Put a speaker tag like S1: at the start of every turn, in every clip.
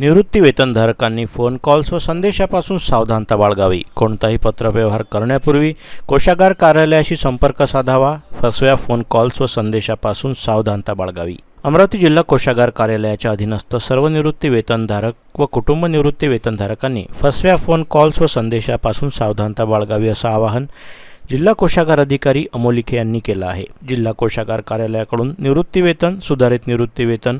S1: निवृत्ती वेतनधारकांनी phone calls व संदेशापासून सावधानता बाळगावी. कोणताही पत्रव्यवहार करण्यापूर्वी कोशागार कार्यालयाशी संपर्क साधावा. फसव्या फोन कॉल्स व संदेशापासून सावधानता बाळगावी. अमरावती जिल्हा कोशागार कार्यालयाच्या अधीनस्थ सर्व निवृत्ती वेतनधारक व कुटुंब निवृत्ती वेतनधारकांनी फसव्या फोन कॉल्स व संदेशापासून सावधानता बाळगावी असं आवाहन जिल्हा कोशागार अधिकारी अमोलिके यांनी केलं आहे. जिल्हा कोशागार कार्यालयाकडून निवृत्तीवेतन सुधारित निवृत्तीवेतन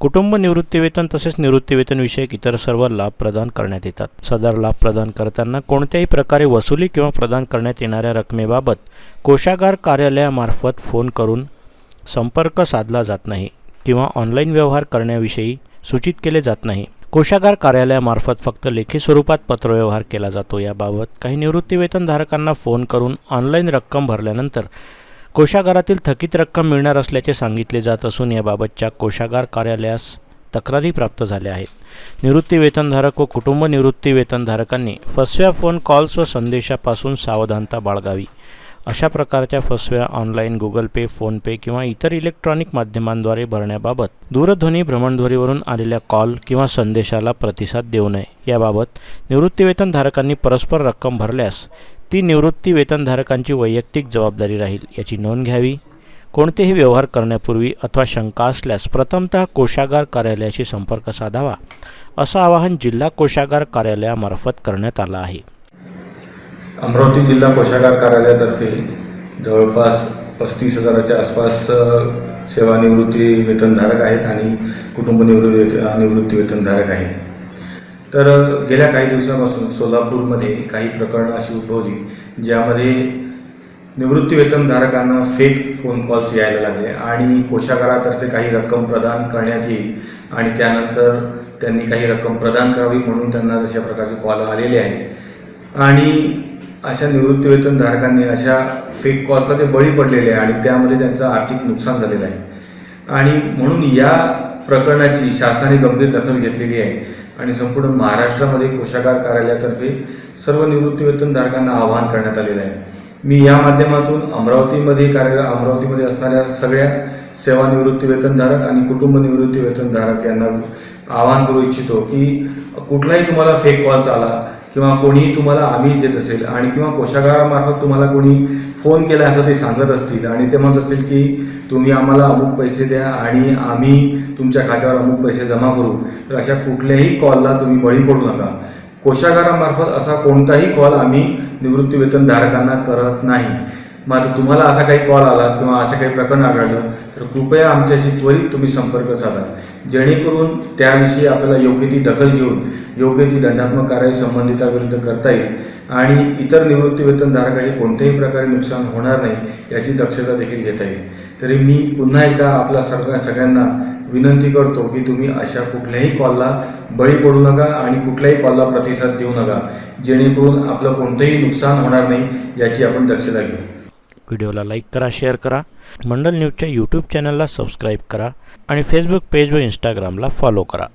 S1: कुटुंब निवृत्तीवेतन तसेच निवृत्तीवेतनविषयक विषयक इतर सर्व लाभ प्रदान करण्यात येतात. सदर लाभ प्रदान करताना कोणत्याही प्रकारे वसुली किंवा प्रदान करण्यात येणाऱ्या रकमेबाबत कोशागार कार्यालयामार्फत फोन करून संपर्क साधला जात नाही किंवा ऑनलाईन व्यवहार करण्याविषयी सूचित केले जात नाही. कोशागार कार्यालयामार्फत फक्त लेखी स्वरूपात पत्रव्यवहार केला जातो. याबाबत काही निवृत्तीवेतनधारकांना फोन करून ऑनलाईन रक्कम भरल्यानंतर कोशागारातील थकीत रक्कम मिळणार असल्याचे सांगितले जात असून याबाबतच्या कोशागार कार्यालयास तक्रारी प्राप्त झाल्या आहेत. निवृत्ती वेतनधारक व कुटुंब निवृत्ती वेतनधारकांनी फसव्या फोन कॉल्स व संदेशापासून सावधानता बाळगावी. अशा प्रकारच्या फसव्या ऑनलाईन गुगल पे फोनपे किंवा इतर इलेक्ट्रॉनिक माध्यमांद्वारे भरण्याबाबत दूरध्वनी भ्रमणध्वनीवरून आलेल्या कॉल किंवा संदेशाला प्रतिसाद देऊ नये. याबाबत निवृत्तीवेतनधारकांनी परस्पर रक्कम भरल्यास ती निवृत्ती वेतनधारकांची वैयक्तिक जबाबदारी राहील याची नोंद घ्यावी. कोणतेही व्यवहार करण्यापूर्वी अथवा शंका असल्यास प्रथमतः कोषागार कार्यालयाशी संपर्क साधावा असं आवाहन जिल्हा कोषागार कार्यालयामार्फत करण्यात आलं आहे.
S2: अमरावती जिल्हा कोषागार कार्यालयातर्फे जवळपास पस्तीस हजाराच्या आसपास सेवानिवृत्ती वेतनधारक आहेत आणि कुटुंब निवृत्ती निवृत्ती वेतनधारक आहेत. तर गेल्या काही दिवसापासून सोलापूरमध्ये काही प्रकरणं अशी उद्भवली ज्यामध्ये निवृत्तीवेतनधारकांना फेक फोन कॉल्स यायला लागले आणि कोशागारातर्फे काही रक्कम प्रदान करण्यात येईल आणि त्यानंतर त्यांनी काही रक्कम प्रदान करावी म्हणून त्यांना तशा प्रकारचे कॉल आलेले आहेत. आणि अशा निवृत्तीवेतनधारकांनी अशा फेक कॉल्सला ते बळी पडलेले आहे आणि त्यामध्ये त्यांचं आर्थिक नुकसान झालेलं आहे. आणि म्हणून या प्रकरणाची शासनाने गंभीर दखल घेतलेली आहे. आणि संपूर्ण महाराष्ट्रामध्ये कोशागार कार्यालयातर्फे सर्व निवृत्तीवेतनधारकांना आवाहन करण्यात आलेलं आहे. मी या माध्यमातून अमरावतीमध्ये कार्य अमरावतीमध्ये असणाऱ्या सगळ्या सेवानिवृत्तीवेतनधारक आणि कुटुंब निवृत्तीवेतनधारक यांना आवाहन करू इच्छितो की कुठलाही तुम्हाला फेक कॉल्स आला किंवा कोणीही तुम्हाला आमिष देत असेल आणि किंवा कोशागारामार्फत तुम्हाला कोणी फोन केला असं ते सांगत असतील आणि ते म्हणत असतील की तुम्ही आम्हाला अमुक पैसे द्या आणि आम्ही तुमच्या खात्यावर अमुक पैसे जमा करू तर अशा कुठल्याही कॉलला तुम्ही बळी पडू नका. कोशागारामार्फत असा कोणताही कॉल आम्ही निवृत्तीवेतनधारकांना करत नाही. मात्र तुम्हाला असा काही कॉल आला किंवा असं काही प्रकरण आढळलं तर कृपया आमच्याशी त्वरित तुम्ही संपर्क साधा. जेणेकरून त्याविषयी आपल्याला योग्य ती दखल घेऊन योग्य ती दंडात्मक कारवाई संबंधिताविरुद्ध करता येईल. आणि इतर निवृत्तीवेतनधारकाचे कोणत्याही प्रकारे नुकसान होणार नाही याची दक्षता देखील घेता येईल. तरी मी पुन्हा एकदा आपल्या सगळ्या सगळ्यांना विनंती करतो की तुम्ही अशा कुठल्याही कॉलला बळी पडू नका आणि कुठल्याही कॉलला प्रतिसाद देऊ नका. जेणेकरून आपलं कोणतंही नुकसान होणार नाही याची आपण दक्षता घेऊ.
S1: व्हिडिओला लाईक करा शेअर करा. मंडल न्यूजच्या यूट्यूब चॅनलला सबस्क्राईब करा आणि फेसबुक पेज व इंस्टाग्रामला फॉलो करा.